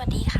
สวัสดีค่ะ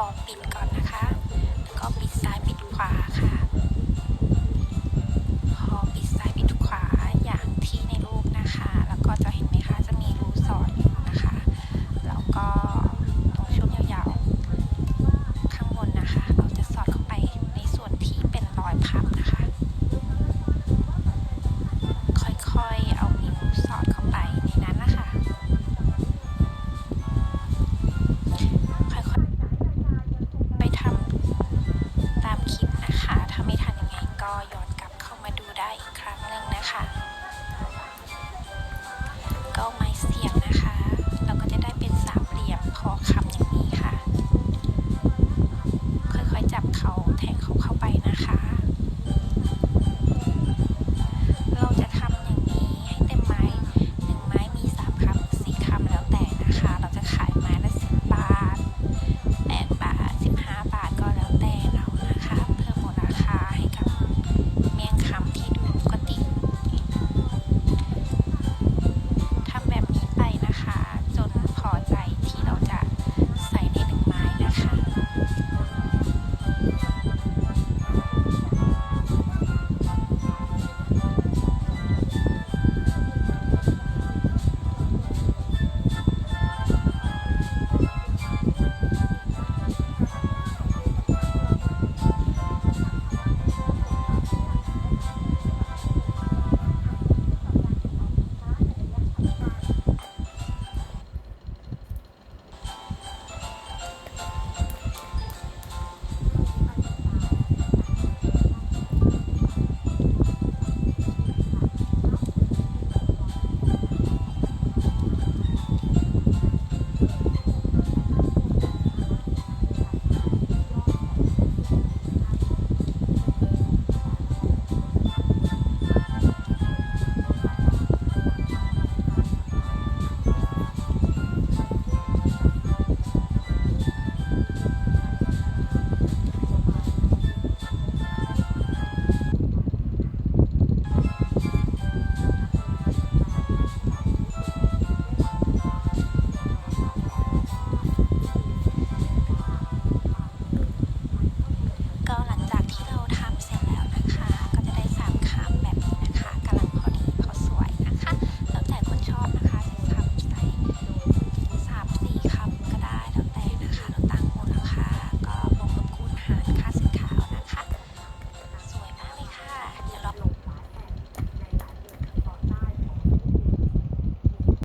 อปิดก่อนนะคะ แล้วก็ปิดซ้ายปิดขวาค่ะ พอปิดซ้ายปิดขวาอย่างที่ในรูปนะคะ ได้อีกครั้งหนึ่งนะคะ ก็ไม่สีย